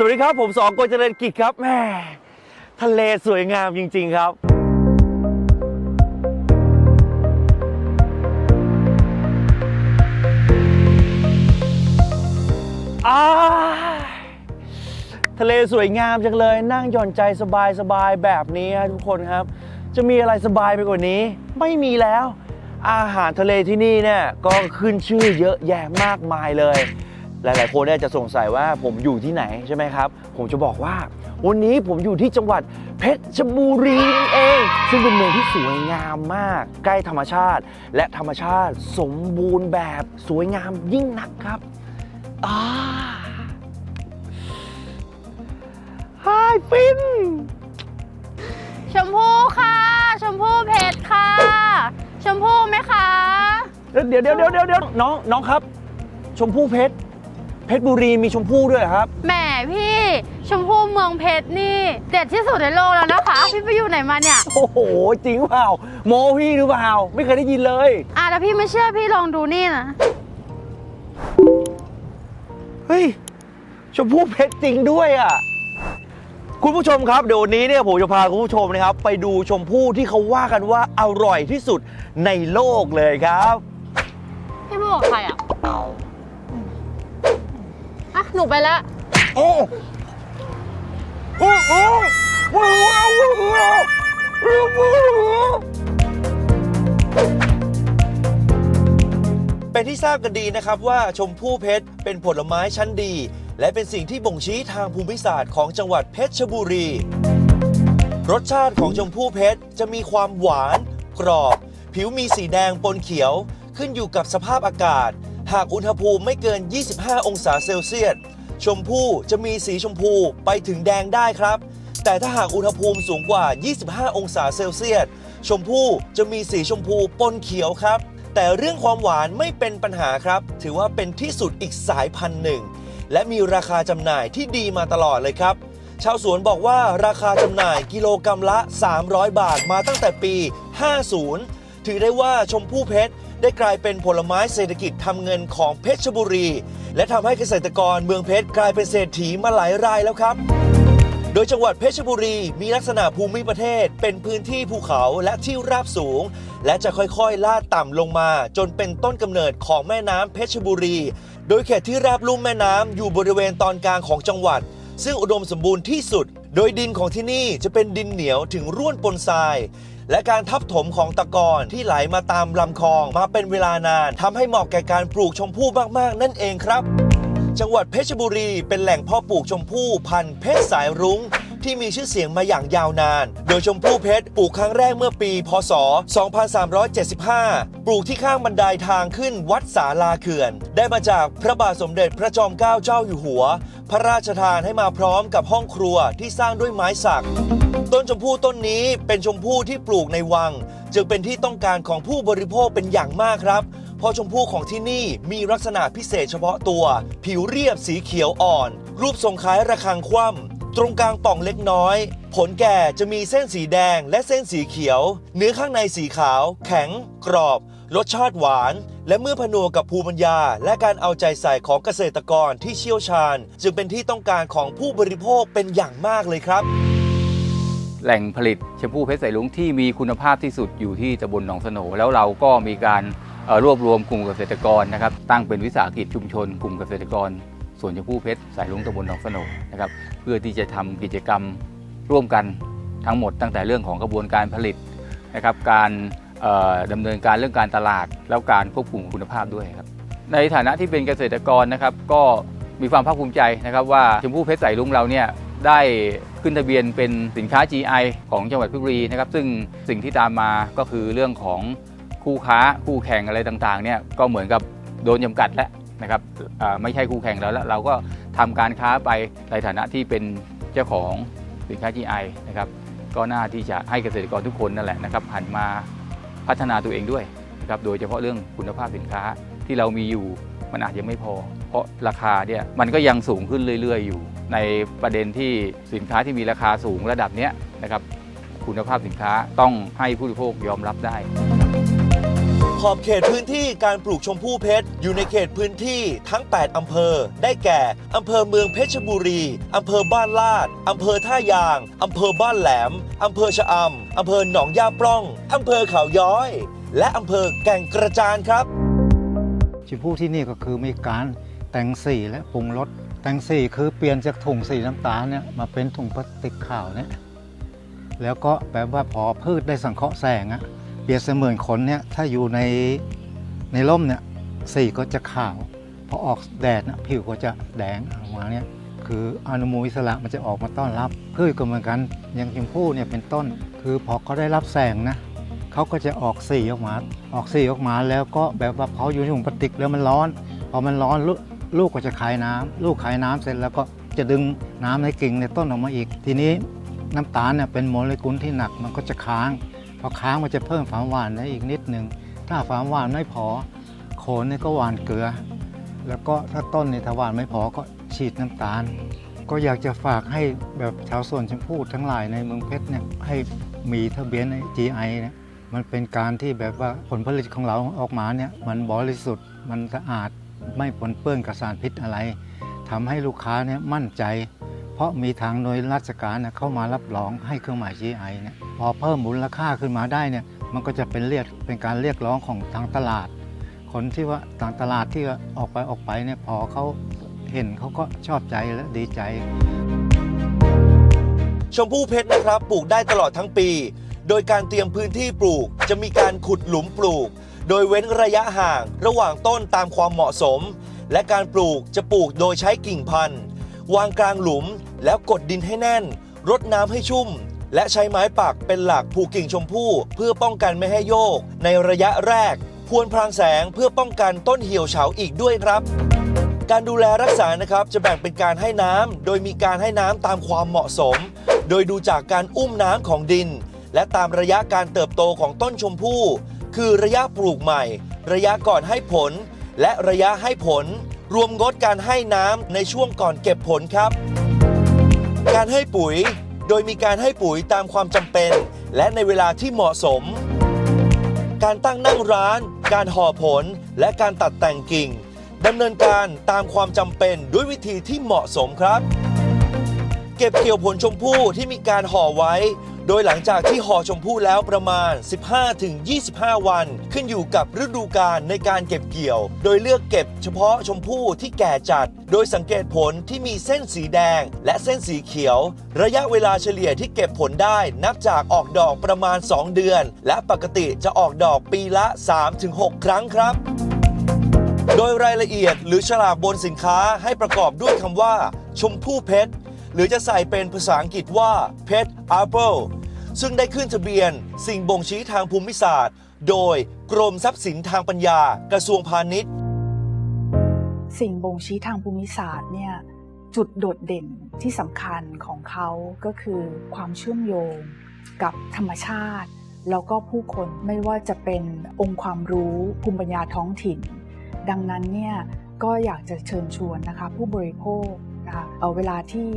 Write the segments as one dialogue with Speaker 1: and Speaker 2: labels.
Speaker 1: สวัสดีครับ ผมสองโกเจริญกิจครับแม่ทะเลสวยงามจริง ๆ ครับอ้าทะเลสวยงามจังเลย นั่งหย่อนใจสบายๆแบบนี้ฮะทุกคนครับ จะมีอะไรสบายไปกว่านี้ ไม่มีแล้ว อาหารทะเลที่นี่เนี่ยก็ขึ้นชื่อเยอะแยะมากมายเลย หลาย ๆ คนเนี่ยจะสงสัยว่าผมอยู่ที่ไหนใช่ไหมครับ ผมจะบอกว่า วันนี้ผมอยู่ที่จังหวัดเพชรบุรีนี่เอง ซึ่งเป็นเมืองที่สวยงามมาก ใกล้ธรรมชาติ และธรรมชาติสมบูรณ์แบบสวยงามยิ่งนักครับอ่าไฮฟิน
Speaker 2: ชมพู่ค่ะ ชมพู่เพชรค่ะ ชมพู่ไหมคะ
Speaker 1: เดี๋ยวเดี๋ยวเดี๋ยวเดี๋ยวเดี๋ยวน้องน้องครับ ชมพู่เพชร เพชรบุรีมีชมพู่ด้วยเหรอครับ
Speaker 2: แหมพี่ ชมพู่เมืองเพชรนี่เด็ดที่สุดในโลกแล้วนะคะ พี่ไปอยู่ไหนมาเนี่ย
Speaker 1: โอ้โห จริงเปล่า โมพี่หรือเปล่า ไม่เคยได้ยินเลย
Speaker 2: อะถ้าพี่ไม่เชื่อพี่ลองดูนี่นะ
Speaker 1: เฮ้ย ชมพู่เพชรจริงด้วยอะ คุณผู้ชมครับเดี๋ยววันนี้เนี่ยผมจะพาคุณผู้ชมนะครับ ไปดูชมพู่ที่เขาว่ากันว่าอร่อยที่สุดในโลกเลยครับ
Speaker 2: พี่พูดกับใครอะอะ หนูไปล้ว
Speaker 1: โอ้โอ้โอ้โอ้โอ้เป็นที่ทราบกันดีนะครับว่าชมพู่เพชรเป็นผลไม้ชั้นดี และเป็นสิ่งที่บ่งชี้ทางภูมิศาสตร์ของจังหวัดเพชรบุรี รสชาติของชมพู่เพชรจะมีความหวาน กรอบ ผิวมีสีแดงปนเขียว ขึ้นอยู่กับสภาพอากาศ หากอุณหภูมิไม่เกิน 25 องศาเซลเซียส ชมพู่จะมีสีชมพูไปถึงแดงได้ครับ แต่ถ้าหากอุณหภูมิสูงกว่า 25 องศาเซลเซียส ชมพู่จะมีสีชมพูปนเขียวครับ แต่เรื่องความหวานไม่เป็นปัญหาครับ ถือว่าเป็นที่สุดอีกสายพันธุ์หนึ่ง และมีราคาจำหน่ายที่ดีมาตลอดเลยครับ ชาวสวนบอกว่าราคาจำหน่ายกิโลกรรัมละ 300 บาทมาตั้งแต่ปี 50 ถือได้ว่าชมพู่เพชร ได้กลายเป็นผลไม้เศรษฐกิจทำเงินของเพชรบุรี และทำให้เกษตรกรเมืองเพชรกลายเป็นเศรษฐีมาหลายรายแล้วครับ โดยจังหวัดเพชรบุรีมีลักษณะภูมิประเทศ เป็นพื้นที่ภูเขาและที่ราบสูง และจะค่อยๆ ลาดต่ำลงมา จนเป็นต้นกำเนิดของแม่น้ำเพชรบุรี โดยเขตที่ราบลุ่มแม่น้ำอยู่บริเวณตอนกลางของจังหวัด ซึ่งอุดมสมบูรณ์ที่สุด โดยดินของที่นี่จะเป็นดินเหนียวถึงร่วนปนทราย และการทับถมของตะกอนที่ไหลมาตามลำคลองมาเป็นเวลานานทำให้เหมาะแก่การปลูกชมพู่มากๆ นั่นเองครับ จังหวัดเพชรบุรีเป็นแหล่งเพาะปลูกชมพู่พันธุ์เพชรสายรุ้ง ที่มีชื่อเสียงมาอย่างยาวนาน โดยชมพู่เพชรปลูกครั้งแรกเมื่อปี พศ 2375 ปลูกที่ข้างบันไดทางขึ้นวัดสาลาเขื่อน ได้มาจากพระบาทสมเด็จพระจอมเกล้าเจ้าอยู่หัว พระราชทานให้มาพร้อมกับห้องครัวที่สร้างด้วยไม้สัก ต้นชมพู่ต้นนี้เป็นชมพู่ที่ปลูกในวัง จึงเป็นที่ต้องการของผู้บริโภคเป็นอย่างมากครับเพราะชมพู่ของที่นี่มีลักษณะพิเศษเฉพาะตัว ผิวเรียบสีเขียวอ่อน รูปทรงคล้ายระฆังคว่ำ ตรงกลางป่องเล็กน้อย ผลแก่จะมีเส้นสีแดงและเส้นสีเขียว เนื้อข้างในสีขาว แข็ง กรอบ รสชาติหวาน และเมื่อผนวกกับภูมิปัญญา และการเอาใจใส่ของเกษตรกรที่เชี่ยวชาญ จึงเป็นที่ต้องการของผู้บริโภคเป็นอย่างมากเลยครับ
Speaker 3: แหล่งผลิตแชมพูเพชรสายลุงที่มีคุณภาพที่สุดอยู่ที่ตำบลหนองสโนแล้วเราก็มีการรวบรวมกลุ่มเกษตรกรนะครับตั้งเป็นวิสาหกิจชุมชน กลุ่มเกษตรกร สวนชมพู่เพชรสายลุงตำบลหนองสโหนนะครับเพื่อที่จะทำกิจกรรมร่วมกันทั้งหมด ตั้งแต่เรื่องของกระบวนการผลิตนะครับการเอ่อดำเนินการเรื่องการตลาด แล้วการควบคุมคุณภาพด้วยครับในฐานะที่เป็นเกษตรกรนะครับก็มีความภาคภูมิใจนะครับว่าชมพู่เพชรสายลุงเราเนี่ยได้ขึ้นทะเบียนเป็นสินค้า GI ของจังหวัดเพชรบุรีนะครับซึ่งสิ่งที่ตามมาก็คือเรื่องของคู่ค้าคู่แข่งอะไรต่างๆเนี่ยก็เหมือนกับโดนจำกัดแล้ว นะครับไม่ใช่คู่แข่งแล้วแล้วเราก็ทำการค้าไปในฐานะที่เป็นเจ้าของสินค้า GI นะครับก็น่าที่จะให้เกษตรกรทุกคนนั่นแหละนะครับหันมาพัฒนาตัวเองด้วยนะครับโดยเฉพาะเรื่องคุณภาพสินค้าที่เรามีอยู่มันอาจจะไม่พอ เพราะราคาเนี่ยมันก็ยังสูงขึ้นเรื่อย ๆ อยู่ ในประเด็นที่สินค้าที่มีราคาสูงระดับนี้นะครับคุณภาพสินค้าต้องให้ผู้บริโภคยอมรับได้
Speaker 1: ขอบเขตพื้นที่การปลูกชมพู่เพชร อยู่ในเขตพื้นที่ทั้ง 8 อำเภอ ได้แก่ อำเภอเมืองเพชรบุรี อำเภอบ้านลาด อำเภอท่ายาง อำเภอบ้านแหลม อำเภอชะอำ อำเภอหนองยาปล้อง อำเภอเขาย้อย และอำเภอแก่งกระจานครับ
Speaker 4: ชมพู่ที่นี่ก็คือมีการแต่งสีและปรุงรสแต่งสีคือเปลี่ยนจากถุงสีน้ำตาลเนี่ยมาเป็นถุงพลาสติกขาวเนี่ยแล้วก็แบบว่าพอพืชได้สังเคราะห์แสงอะ ปรียบเสมือนคนเนี่ยถ้าอยู่ในในร่มเนี่ยสีก็จะขาวพอออกแดดนะผิวก็จะแดงออกมาเนี่ยคืออนุมูลอิสระมันจะออกมาต้อนรับพืชก็เหมือนกันอย่างชมพู่เนี่ยเป็นต้น คือพอเขาได้รับแสงนะเขาก็จะออกสีออกมา ออกสีออกมาแล้วก็แบบว่าพออยู่ในถุงพลาสติกแล้วมันร้อน พอมันร้อนลูกลูกก็จะคายน้ำลูกคายน้ำเสร็จแล้วก็จะดึงน้ำในกิ่งในต้นออกมาอีก ทีนี้น้ำตาลเนี่ยเป็นโมเลกุลที่หนักมันก็จะค้าง พอค้างมันจะเพิ่มความหวานได้อีกนิดหนึ่งถ้าความหวานไม่พอโคนนี่ก็หวานเกลือ แล้วก็ถ้าต้นนี่ถ้าหวานไม่พอก็ฉีดน้ำตาล ก็อยากจะฝากให้แบบชาวสวนชมพู่ทั้งหลายในเมืองเพชรเนี่ยให้มีทะเบียนใน GI เนี่ยมันเป็นการที่แบบว่าผลผลิตของเราออกมาเนี่ยมันบริสุทธิ์มันสะอาดไม่ปนเปื้อนกับสารพิษอะไรทำให้ลูกค้าเนี่ยมั่นใจ เพราะมีทางหน่วยราชการเข้ามารับรองให้เครื่องหมาย GI เนี่ยพอเพิ่มมูลค่าขึ้นมาได้เนี่ยมันก็จะเป็นเรียกเป็นการเรียกร้องของทางตลาด คนที่ว่าทางตลาดที่ออกไปออกไปเนี่ยพอเขาเห็นเขาก็ชอบใจและดีใจ
Speaker 1: ชมพู่เพชรนะครับปลูกได้ตลอดทั้งปี โดยการเตรียมพื้นที่ปลูกจะมีการขุดหลุมปลูก โดยเว้นระยะห่างระหว่างต้นตามความเหมาะสม และการปลูกจะปลูกโดยใช้กิ่งพันธุ์ วางกลางหลุม แล้วกดดินให้แน่น รดน้ำให้ชุ่ม และใช้ไม้ปักเป็นหลักผูกกิ่งชมพู่เพื่อป้องกันไม่ให้โยก ในระยะแรก ควรพรางแสงเพื่อป้องกันต้นเหี่ยวเฉาอีกด้วยครับ การดูแลรักษานะครับจะแบ่งเป็นการให้น้ำโดยมีการให้น้ำตามความเหมาะสม โดยดูจากการอุ้มน้ำของดิน และตามระยะการเติบโตของต้นชมพู่คือระยะปลูกใหม่ ระยะก่อนให้ผล และระยะให้ผล รวมงดการให้น้ำในช่วงก่อนเก็บผลครับ การให้ปุ๋ย โดยมีการให้ปุ๋ยตามความจำเป็น และในเวลาที่เหมาะสม การตั้งนั่งร้าน การห่อผล และการตัดแต่งกิ่งดำเนินการตามความจำเป็นด้วยวิธีที่เหมาะสมครับ เก็บเกี่ยวผลชมพู่ที่มีการห่อไว้ โดยหลังจากที่ห่อชมพู่แล้วประมาณ 15-25 วัน ขึ้นอยู่กับฤดูกาลในการเก็บเกี่ยว โดยเลือกเก็บเฉพาะชมพู่ที่แก่จัด โดยสังเกตผลที่มีเส้นสีแดง และเส้นสีเขียว ระยะเวลาเฉลี่ยที่เก็บผลได้นับจากออกดอกประมาณ 2 เดือน และปกติจะออกดอกปีละ 3-6 ครั้งครับโดยรายละเอียดหรือฉลากบนสินค้าให้ประกอบด้วยคำว่า ชมพู่เพชร หรือจะใส่เป็นภาษาอังกฤษว่าเพชร apple ซึ่งได้ขึ้นทะเบียน สิ่งบ่งชี้ทางภูมิศาสตร์ โดยกรมทรัพย์สินทางปัญญา กระทรวงพาณิชย์
Speaker 5: สิ่งบ่งชี้ทางภูมิศาสตร์เนี่ยจุดโดดเด่นที่สำคัญของเขาก็คือความเชื่อมโยงกับธรรมชาติ แล้วก็ผู้คนไม่ว่าจะเป็นองค์ความรู้ภูมิปัญญาท้องถิ่น ดังนั้นเนี่ยก็อยากจะเชิญชวนนะคะผู้บริโภคนะคะเอ่อเวลาที่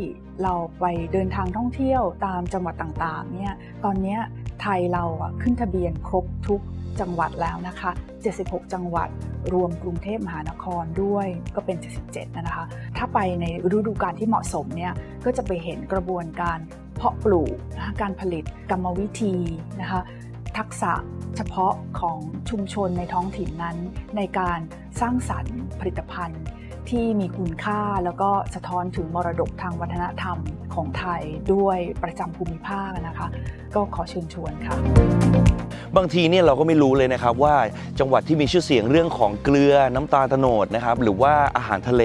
Speaker 5: เราไปเดินทางท่องเที่ยวตามจังหวัดต่างๆเนี่ยตอนนี้ไทยเราขึ้นทะเบียนครบทุกจังหวัดแล้วนะคะ 76 จังหวัด รวมกรุงเทพมหานครด้วยก็เป็น 77 นะคะ ถ้าไปในฤดูกาลที่เหมาะสมเนี่ยก็จะไปเห็นกระบวนการเพาะปลูกนะคะการผลิตกรรมวิธีนะคะทักษะเฉพาะของชุมชนในท้องถิ่นนั้น ในการสร้างสรรค์ผลิตภัณฑ์ ที่มีคุณค่า แล้วก็สะท้อนถึงมรดกทางวัฒนธรรมของไทยด้วยประจำภูมิภาคนะคะ ก็ขอเชิญชวนค่ะ
Speaker 1: บางทีเนี่ยเราก็ไม่รู้เลยนะครับว่าจังหวัดที่มีชื่อเสียงเรื่องของเกลือน้ำตาลโตโนดนะครับหรือว่าอาหารทะเล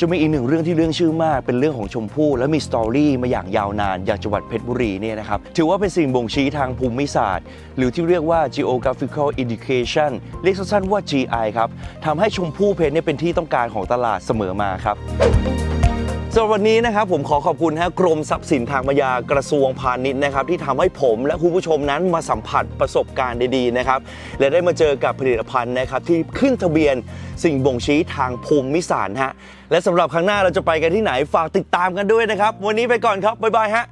Speaker 1: จะมีอีกหนึ่งเรื่องที่เรื่องชื่อมาก เป็นเรื่องของชมพู่และมีสตอรี่มาอย่างยาวนานอย่างจังหวัดเพชรบุรีเนี่ยนะครับถือว่าเป็นสิ่งบ่งชี้ทางภูมิศาสตร์ หรือที่เรียกว่า geographical indication เรียกสั้นๆว่า GI ครับทำให้ชมพู่เพชรเนี่ยเป็นที่ต้องการของตลาดเสมอมาครับ สำหรับวันนี้นะครับผมขอขอบคุณฮะกรมทรัพย์สินทางปัญญากระทรวงพาณิชย์นะครับที่ทำให้ผมและคุณผู้ชมนั้นมาสัมผัสประสบการณ์ดีๆนะครับและได้มาเจอกับผลิตภัณฑ์นะครับที่ขึ้นทะเบียนสิ่งบ่งชี้ทางภูมิศาสตร์ฮะและสำหรับครั้งหน้าเราจะไปกันที่ไหนฝากติดตามกันด้วยนะครับ วันนี้ไปก่อนครับบ๊ายบายฮะ